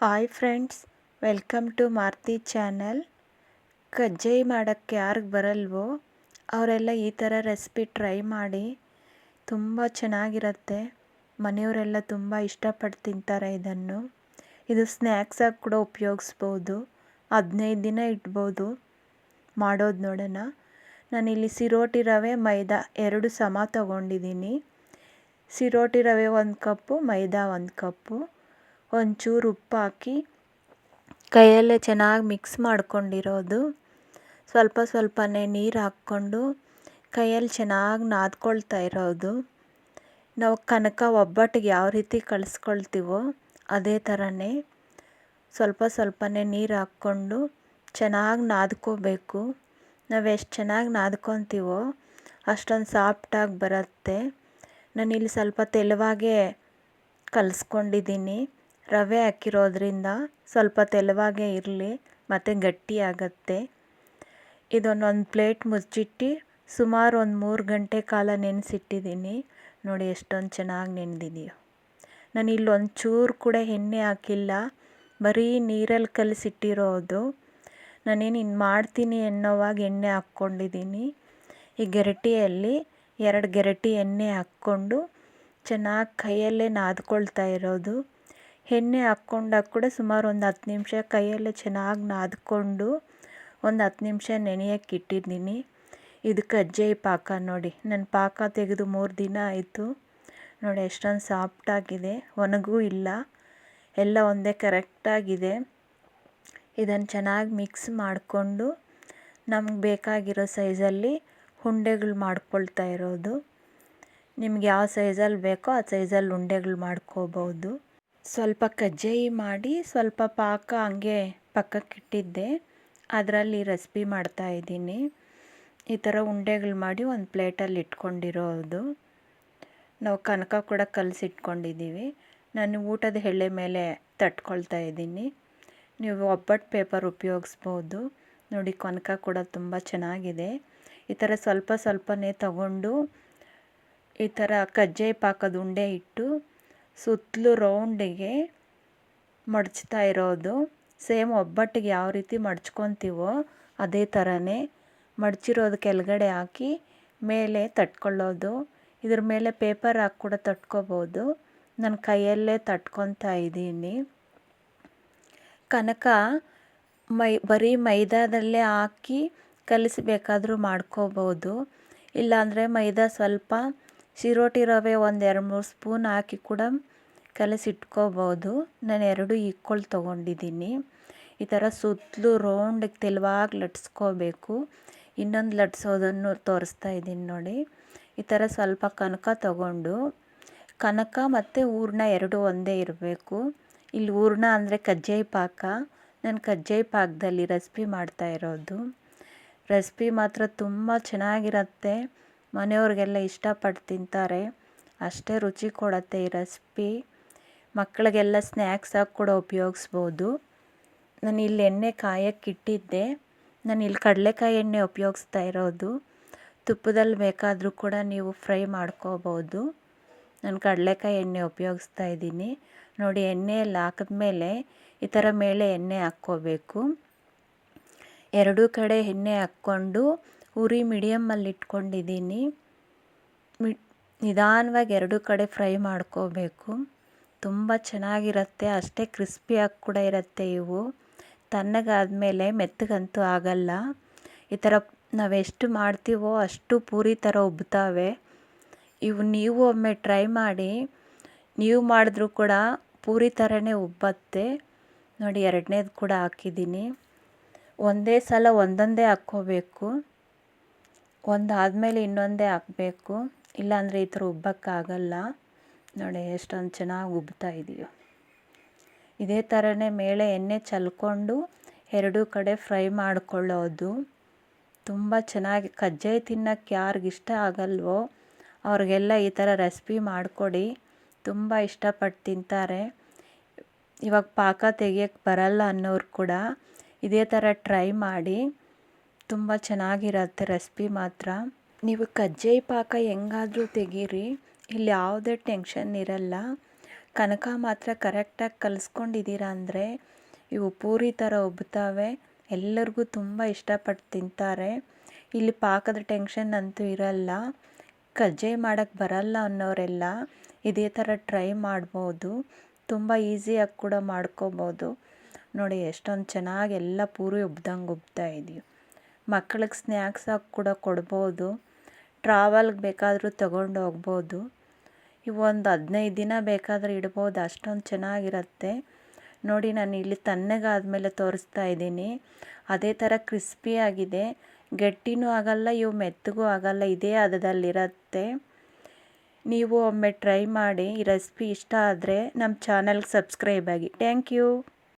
Hi friends, welcome to Maruti channel. ಕಜ್ಜಾಯ ಮಾಡೋಕ್ಕೆ ಯಾರಿಗೆ ಬರಲ್ವೋ, ಅವರೆಲ್ಲ ಈ ಥರ ರೆಸಿಪಿ ಟ್ರೈ ಮಾಡಿ, ತುಂಬ ಚೆನ್ನಾಗಿರುತ್ತೆ. ಮನೆಯವರೆಲ್ಲ ತುಂಬ ಇಷ್ಟಪಟ್ಟು ತಿಂತಾರೆ ಇದನ್ನು. ಇದು ಸ್ನ್ಯಾಕ್ಸಾಗಿ ಕೂಡ ಉಪಯೋಗಿಸ್ಬೋದು, ಹದಿನೈದು ದಿನ ಇಡ್ಬೋದು. ಮಾಡೋದು ನೋಡೋಣ. ನಾನಿಲ್ಲಿ ಸಿರೋಟಿ ರವೆ, ಮೈದಾ ಎರಡು ಸಮ ತಗೊಂಡಿದ್ದೀನಿ. ಸಿರೋಟಿ ರವೆ ಒಂದು ಕಪ್ಪು, ಮೈದಾ ಒಂದು ಕಪ್ಪು. ಒಂಚೂರು ಉಪ್ಪು ಹಾಕಿ ಕೈಯಲ್ಲೇ ಚೆನ್ನಾಗಿ ಮಿಕ್ಸ್ ಮಾಡ್ಕೊಂಡಿರೋದು. ಸ್ವಲ್ಪ ಸ್ವಲ್ಪನೇ ನೀರು ಹಾಕ್ಕೊಂಡು ಕೈಯಲ್ಲಿ ಚೆನ್ನಾಗಿ ನಾದ್ಕೊಳ್ತಾ ಇರೋದು. ನಾವು ಕನಕ ಒಬ್ಬಟ್ಟಿಗೆ ಯಾವ ರೀತಿ ಕಳಿಸ್ಕೊಳ್ತೀವೋ ಅದೇ ಥರನೇ ಸ್ವಲ್ಪ ಸ್ವಲ್ಪನೇ ನೀರು ಹಾಕ್ಕೊಂಡು ಚೆನ್ನಾಗಿ ನಾದ್ಕೋಬೇಕು. ನಾವು ಎಷ್ಟು ಚೆನ್ನಾಗಿ ನಾದ್ಕೊತೀವೋ ಅಷ್ಟೊಂದು ಸಾಫ್ಟಾಗಿ ಬರುತ್ತೆ. ನಾನಿಲ್ಲಿ ಸ್ವಲ್ಪ ತೆಳುವಾಗೇ ಕಲಿಸ್ಕೊಂಡಿದ್ದೀನಿ. ರವೆ ಹಾಕಿರೋದ್ರಿಂದ ಸ್ವಲ್ಪ ತೆಳುವಾಗೇ ಇರಲಿ, ಮತ್ತು ಗಟ್ಟಿಯಾಗತ್ತೆ ಇದನ್ನೊಂದು ಪ್ಲೇಟ್ ಮುಚ್ಚಿಟ್ಟು ಸುಮಾರು ಒಂದು ಮೂರು ಗಂಟೆ ಕಾಲ ನೆನೆಸಿಟ್ಟಿದ್ದೀನಿ ನೋಡಿ ಎಷ್ಟೊಂದು ಚೆನ್ನಾಗಿ ನೆನೆದಿದೆಯೋ. ನಾನು ಇಲ್ಲಿ ಚೂರು ಕೂಡ ಎಣ್ಣೆ ಹಾಕಿಲ್ಲ, ಬರೀ ನೀರಲ್ಲಿ ಕಲಿಸಿಟ್ಟಿರೋದು ನಾನೇನು ಇನ್ನು ಮಾಡ್ತೀನಿ ಎನ್ನೋವಾಗ ಎಣ್ಣೆ ಹಾಕ್ಕೊಂಡಿದ್ದೀನಿ ಈ ಗೆರಟಿಯಲ್ಲಿ ಎರಡು ಗೆರಟಿ ಎಣ್ಣೆ ಹಾಕ್ಕೊಂಡು ಚೆನ್ನಾಗಿ ಕೈಯಲ್ಲೇ ನಾದ್ಕೊಳ್ತಾ ಇರೋದು. ಎಣ್ಣೆ ಹಾಕ್ಕೊಂಡಾಗ ಕೂಡ ಸುಮಾರು ಒಂದು ಹತ್ತು ನಿಮಿಷ ಕೈಯಲ್ಲೇ ಚೆನ್ನಾಗಿ ನಾದಿಕೊಂಡು ಒಂದು ಹತ್ತು ನಿಮಿಷ ನೆನೆಯೋಕೆ ಇಟ್ಟಿದ್ದೀನಿ. ಇದು ಕಜ್ಜಾಯ ಪಾಕ ನೋಡಿ. ನನ್ನ ಪಾಕ ತೆಗೆದು ಮೂರು ದಿನ ಆಯಿತು. ನೋಡಿ, ಎಷ್ಟೊಂದು ಸಾಫ್ಟಾಗಿದೆ ಒಣಗೂ ಇಲ್ಲ. ಎಲ್ಲ ಒಂದೇ ಕರೆಕ್ಟಾಗಿದೆ ಇದನ್ನು ಚೆನ್ನಾಗಿ ಮಿಕ್ಸ್ ಮಾಡಿಕೊಂಡು ನಮ್ಗೆ ಬೇಕಾಗಿರೋ ಸೈಜಲ್ಲಿ ಉಂಡೆಗಳು ಮಾಡ್ಕೊಳ್ತಾ ಇರೋದು. ನಿಮ್ಗೆ ಯಾವ ಸೈಜಲ್ಲಿ ಬೇಕೋ ಆ ಸೈಜಲ್ಲಿ ಉಂಡೆಗಳು ಮಾಡ್ಕೋಬೋದು. ಸ್ವಲ್ಪ ಕಜ್ಜಾಯಿ ಮಾಡಿ ಸ್ವಲ್ಪ ಪಾಕ ಹಂಗೆ ಪಕ್ಕಕ್ಕಿಟ್ಟಿದ್ದೆ. ಅದರಲ್ಲಿ ರೆಸಿಪಿ ಮಾಡ್ತಾಯಿದ್ದೀನಿ ಈ ಥರ ಉಂಡೆಗಳು ಮಾಡಿ ಒಂದು ಪ್ಲೇಟಲ್ಲಿ ಇಟ್ಕೊಂಡಿರೋದು. ನಾವು ಕನಕ ಕೂಡ ಕಲಸಿಟ್ಕೊಂಡಿದ್ದೀವಿ. ನಾನು ಊಟದ ಎಳೆ ಮೇಲೆ ತಟ್ಕೊಳ್ತಾ ಇದ್ದೀನಿ. ನೀವು ಒಬ್ಬಟ್ಟು ಪೇಪರ್ ಉಪಯೋಗಿಸ್ಬೋದು. ನೋಡಿ, ಕನಕ ಕೂಡ ತುಂಬ ಚೆನ್ನಾಗಿದೆ. ಈ ಥರ ಸ್ವಲ್ಪ ಸ್ವಲ್ಪನೇ ತಗೊಂಡು ಈ ಥರ ಕಜ್ಜಾಯ ಪಾಕದ ಉಂಡೆ ಇಟ್ಟು ಸುತ್ತಲೂ ರೌಂಡಿಗೆ ಮಡಚ್ತಾ ಇರೋದು. ಸೇಮ್ ಒಬ್ಬಟ್ಟಿಗೆ ಯಾವ ರೀತಿ ಮಡ್ಚ್ಕೊತೀವೋ ಅದೇ ಥರನೇ ಮಡಚಿರೋದು ಕೆಳಗಡೆ ಹಾಕಿ ಮೇಲೆ ತಟ್ಕೊಳ್ಳೋದು. ಇದ್ರ ಮೇಲೆ ಪೇಪರ್ ಹಾಕಿ ಕೂಡ ತಟ್ಕೋಬೋದು. ನನ್ನ ಕೈಯಲ್ಲೇ ತಟ್ಕೊತಾ ಇದ್ದೀನಿ. ಕನಕ ಮೈ, ಬರೀ ಮೈದಾದಲ್ಲೇ ಹಾಕಿ ಕಲಿಸಬೇಕಾದ್ರೂ ಮಾಡ್ಕೋಬೋದು. ಇಲ್ಲಾಂದರೆ ಮೈದಾ ಸ್ವಲ್ಪ ಚಿರೋಟಿ ರವೆ ಒಂದು ಎರಡು ಮೂರು ಸ್ಪೂನ್ ಹಾಕಿ ಕೂಡ ಕಲಸಿಟ್ಕೋಬೋದು. ನಾನು ಎರಡು ಈಕ್ವಲ್ ತೊಗೊಂಡಿದ್ದೀನಿ. ಈ ಥರ ಸುತ್ತಲೂ ರೌಂಡಿಗೆ ತೆಳುವಾಗಿ ಲಟ್ಸ್ಕೋಬೇಕು. ಇನ್ನೊಂದು ಲಟ್ಸೋದನ್ನು ತೋರಿಸ್ತಾ ಇದ್ದೀನಿ ನೋಡಿ. ಈ ಥರ ಸ್ವಲ್ಪ ಕನಕ ತಗೊಂಡು, ಕನಕ ಮತ್ತು ಹೂರ್ಣ ಎರಡು ಒಂದೇ ಇರಬೇಕು. ಇಲ್ಲಿ ಹೂರ್ಣ ಅಂದರೆ ಕಜ್ಜಾಯ ಪಾಕ. ನಾನು ಕಜ್ಜಾಯ ಪಾಕದಲ್ಲಿ ರೆಸಿಪಿ ಮಾಡ್ತಾ ಇರೋದು. ರೆಸಿಪಿ ಮಾತ್ರ ತುಂಬ ಚೆನ್ನಾಗಿರುತ್ತೆ. ಮನೆಯವ್ರಿಗೆಲ್ಲ ಇಷ್ಟಪಟ್ಟು ತಿಂತಾರೆ. ಅಷ್ಟೇ ರುಚಿ ಕೊಡುತ್ತೆ ಈ ರೆಸಿಪಿ. ಮಕ್ಕಳಿಗೆಲ್ಲ ಸ್ನ್ಯಾಕ್ಸಾಗಿ ಕೂಡ ಉಪಯೋಗಿಸ್ಬೋದು. ನಾನು ಇಲ್ಲಿ ಎಣ್ಣೆ ಕಾಯಕ್ಕಿಟ್ಟಿದ್ದೆ ನಾನು ಇಲ್ಲಿ ಕಡಲೆಕಾಯಿ ಎಣ್ಣೆ ಉಪಯೋಗಿಸ್ತಾ ಇರೋದು. ತುಪ್ಪದಲ್ಲಿ ಬೇಕಾದರೂ ಕೂಡ ನೀವು ಫ್ರೈ ಮಾಡ್ಕೋಬೋದು. ನಾನು ಕಡಲೆಕಾಯಿ ಎಣ್ಣೆ ಉಪಯೋಗಿಸ್ತಾ ಇದ್ದೀನಿ. ನೋಡಿ, ಎಣ್ಣೆಯಲ್ಲಿ ಹಾಕಿದ್ಮೇಲೆ ಈ ಥರ ಮೇಲೆ ಎಣ್ಣೆ ಹಾಕ್ಕೋಬೇಕು. ಎರಡೂ ಕಡೆ ಎಣ್ಣೆ ಹಾಕ್ಕೊಂಡು ಉರಿ ಮೀಡಿಯಮ್ಮಲ್ಲಿ ಇಟ್ಕೊಂಡಿದ್ದೀನಿ ಮಿ, ನಿಧಾನವಾಗಿ ಎರಡೂ ಕಡೆ ಫ್ರೈ ಮಾಡ್ಕೋಬೇಕು. ತುಂಬ ಚೆನ್ನಾಗಿರುತ್ತೆ, ಅಷ್ಟೇ ಕ್ರಿಸ್ಪಿಯಾಗಿ ಕೂಡ ಇರುತ್ತೆ ಇವು. ತಣ್ಣಗಾದಮೇಲೆ ಮೆತ್ತಗಂತೂ ಆಗಲ್ಲ. ಈ ಥರ ನಾವೆಷ್ಟು ಮಾಡ್ತೀವೋ ಅಷ್ಟು ಪೂರಿ ಥರ ಉಬ್ತಾವೆ. ಇವು ನೀವು ಒಮ್ಮೆ ಟ್ರೈ ಮಾಡಿ, ನೀವು ಮಾಡಿದ್ರೂ ಕೂಡ ಪೂರಿ ಥರನೇ ಉಬ್ಬತ್ತೆ. ನೋಡಿ ಎರಡನೇದು ಕೂಡ ಹಾಕಿದ್ದೀನಿ. ಒಂದೇ ಸಲ ಒಂದೊಂದೇ ಹಾಕ್ಕೋಬೇಕು. ಒಂದು ಆದಮೇಲೆ ಇನ್ನೊಂದೇ ಹಾಕಬೇಕು. ಇಲ್ಲಾಂದರೆ ಈ ಥರ ಉಬ್ಬಕ್ಕಾಗಲ್ಲ. ನೋಡಿ, ಎಷ್ಟೊಂದು ಚೆನ್ನಾಗಿ ಉಬ್ತಾ ಇದೆಯೋ. ಇದೇ ಥರನೇ ಮೇಲೆ ಎಣ್ಣೆ ಚಲ್ಕೊಂಡು ಎರಡೂ ಕಡೆ ಫ್ರೈ ಮಾಡ್ಕೊಳ್ಳೋದು. ತುಂಬ ಚೆನ್ನಾಗಿ ಕಜ್ಜಾಯ ತಿನ್ನೋಕ್ಕೆ ಯಾರಿಗಿಷ್ಟ ಆಗಲ್ವೋ, ಅವ್ರಿಗೆಲ್ಲ ಈ ಥರ ರೆಸಿಪಿ ಮಾಡಿಕೊಡಿ. ತುಂಬ ಇಷ್ಟಪಟ್ಟು ತಿಂತಾರೆ. ಇವಾಗ ಪಾಕ ತೆಗಿಯೋಕ್ಕೆ ಬರಲ್ಲ ಅನ್ನೋರು ಕೂಡ ಇದೇ ಥರ ಟ್ರೈ ಮಾಡಿ. ತುಂಬ ಚೆನ್ನಾಗಿರತ್ತೆ ರೆಸ್ಪಿ ಮಾತ್ರ. ನೀವು ಕಜ್ಜಾಯ ಪಾಕ ಹೆಂಗಾದರೂ ತೆಗೀರಿ, ಇಲ್ಲಿ ಯಾವುದೇ ಟೆನ್ಷನ್ ಇರಲ್ಲ. ಕನಕ ಮಾತ್ರ ಕರೆಕ್ಟಾಗಿ ಕಲಿಸ್ಕೊಂಡಿದ್ದೀರಾ ಅಂದರೆ, ಇವು ಪೂರಿ ಥರ ಉಬ್ತವೆ. ಎಲ್ಲರಿಗೂ ತುಂಬ ಇಷ್ಟಪಟ್ಟು ತಿಂತಾರೆ. ಇಲ್ಲಿ ಪಾಕದ ಟೆನ್ಷನ್ ಅಂತೂ ಇರಲ್ಲ. ಕಜ್ಜಾಯ ಮಾಡೋಕ್ಕೆ ಬರಲ್ಲ ಅನ್ನೋರೆಲ್ಲ ಇದೇ ಥರ ಟ್ರೈ ಮಾಡ್ಬೋದು. ತುಂಬ ಈಸಿಯಾಗಿ ಕೂಡ ಮಾಡ್ಕೋಬೋದು. ನೋಡಿ ಎಷ್ಟೊಂದು ಚೆನ್ನಾಗಿ ಎಲ್ಲ ಪೂರಿ ಉಬ್ದಂಗೆ ಉಬ್ತಾ ಇದೆಯೋ ಮಕ್ಕಳಿಗೆ ಸ್ನ್ಯಾಕ್ಸಾಗಿ ಕೂಡ ಕೊಡ್ಬೋದು. ಟ್ರಾವೆಲ್ಗೆ ಬೇಕಾದರೂ ತಗೊಂಡು ಹೋಗ್ಬೋದು. ಇವು ಒಂದು ಹದಿನೈದು ದಿನ ಬೇಕಾದರೆ ಇಡ್ಬೋದು. ಅಷ್ಟೊಂದು ಚೆನ್ನಾಗಿರುತ್ತೆ. ನೋಡಿ, ನಾನು ಇಲ್ಲಿ ತಣ್ಣಗಾದ್ಮೇಲೆ ತೋರಿಸ್ತಾ ಇದ್ದೀನಿ. ಅದೇ ಥರ ಕ್ರಿಸ್ಪಿಯಾಗಿದೆ ಗಟ್ಟಿನೂ ಆಗಲ್ಲ, ಇವು ಮೆತ್ತಗೂ ಆಗಲ್ಲ, ಇದೇ ಹದದಲ್ಲಿರತ್ತೆ ನೀವು ಒಮ್ಮೆ ಟ್ರೈ ಮಾಡಿ. ಈ ರೆಸಿಪಿ ಇಷ್ಟ ಆದರೆ ನಮ್ಮ ಚಾನಲ್ಗೆ ಸಬ್ಸ್ಕ್ರೈಬ್ ಆಗಿ. Thank you.